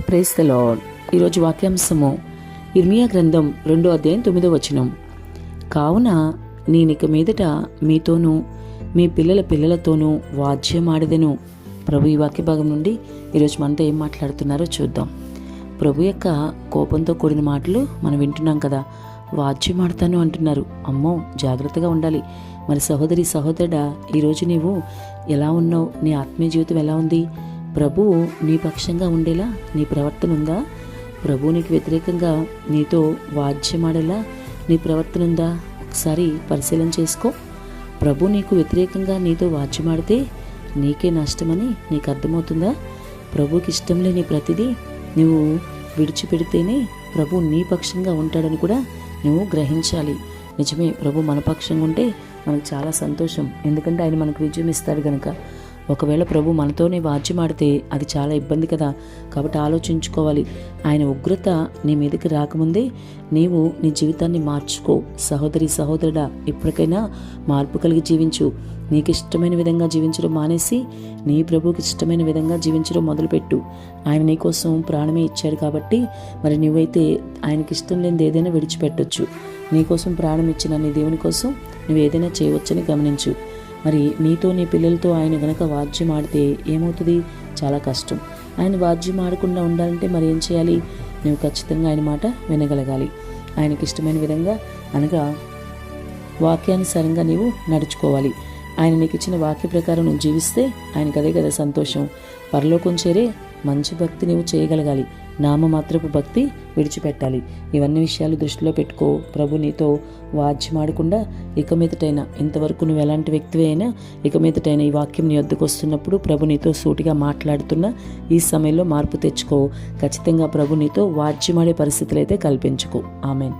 Praise the lord ఈరోజు వాక్యాంశము ఇర్మియా గ్రంథం రెండో అధ్యాయం తొమ్మిదో వచనం. కావున నేనిక మీదట మీతోనూ మీ పిల్లల పిల్లలతోనూ వాద్యం ఆడదెను ప్రభు ఈ వాక్య భాగం నుండి ఈరోజు మనతో ఏం మాట్లాడుతున్నారో చూద్దాం. ప్రభు యొక్క కోపంతో కూడిన మాటలు మనం వింటున్నాం కదా. వాద్యం ఆడతాను అంటున్నారు. అమ్మో జాగ్రత్తగా ఉండాలి. మరి సహోదరి సహోదరుడా ఈరోజు నీవు ఎలా ఉన్నావు? నీ ఆత్మీయ జీవితం ఎలా ఉంది? ప్రభువు నీ పక్షంగా ఉండేలా నీ ప్రవర్తన ఉందా ప్రభువు నీకు వ్యతిరేకంగా నీతో వాద్యమాడేలా నీ ప్రవర్తన ఉందా ఒకసారి పరిశీలన చేసుకో. ప్రభు నీకు వ్యతిరేకంగా నీతో వాద్యమాడితే నీకే నష్టమని నీకు అర్థమవుతుందా? ప్రభుకి ఇష్టం లేని ప్రతిదీ నువ్వు విడిచిపెడితేనే ప్రభు నీ పక్షంగా ఉంటాడని కూడా నువ్వు గ్రహించాలి. నిజమే ప్రభు మన పక్షంగా ఉంటే మనకు చాలా సంతోషం. ఎందుకంటే ఆయన మనకు విజయం ఇస్తాడు కనుక ఒకవేళ ప్రభు మనతోనే వాద్యమాడితే అది చాలా ఇబ్బంది కదా. కాబట్టి ఆలోచించుకోవాలి. ఆయన ఉగ్రత నీ మీదకి రాకముందే నీవు నీ జీవితాన్ని మార్చుకో. సహోదరి సహోదరుడా ఇప్పటికైనా మార్పు కలిగి జీవించు. నీకు ఇష్టమైన విధంగా జీవించడం మానేసి నీ ప్రభుకి ఇష్టమైన విధంగా జీవించడం మొదలుపెట్టు. ఆయన నీకోసం ప్రాణమే ఇచ్చాడు కాబట్టి మరి నువ్వైతే ఆయనకి ఇష్టం లేనిది ఏదైనా విడిచిపెట్టొచ్చు. నీకోసం ప్రాణం ఇచ్చిన నీ దేవుని కోసం నువ్వు ఏదైనా చేయవచ్చని గమనించు. మరి నీతో నీ పిల్లలతో ఆయన గనక వాద్యం ఆడితే ఏమవుతుంది? చాలా కష్టం. ఆయన వాద్యం ఆడకుండా ఉండాలంటే మరి ఏం చేయాలి? నువ్వు ఖచ్చితంగా ఆయన మాట వినగలగాలి. ఆయనకి ఇష్టమైన విధంగా అనగా వాక్యానుసారంగా నీవు నడుచుకోవాలి. ఆయన నీకు ఇచ్చిన వాక్య ప్రకారం నువ్వు జీవిస్తే ఆయనకు అదే కదా సంతోషం. పరలోకం చేరే మంచి భక్తి నీవు చేయగలగాలి. నామమాత్రపు భక్తి విడిచిపెట్టాలి. ఇవన్నీ విషయాలు దృష్టిలో పెట్టుకో. ప్రభు నీతో వాజ్యమాడకుండా ఇక మీదటైనా ఇంతవరకు నువ్వు ఎలాంటి వ్యక్తివే అయినా ఇక మీదటైనా ఈ వాక్యం నీ వద్దకు వస్తున్నప్పుడు ప్రభు నీతో సూటిగా మాట్లాడుతున్న ఈ సమయంలో మార్పు తెచ్చుకో. ఖచ్చితంగా ప్రభు నీతో వాజ్యమాడే పరిస్థితులు అయితే కల్పించుకో. ఆమెన్.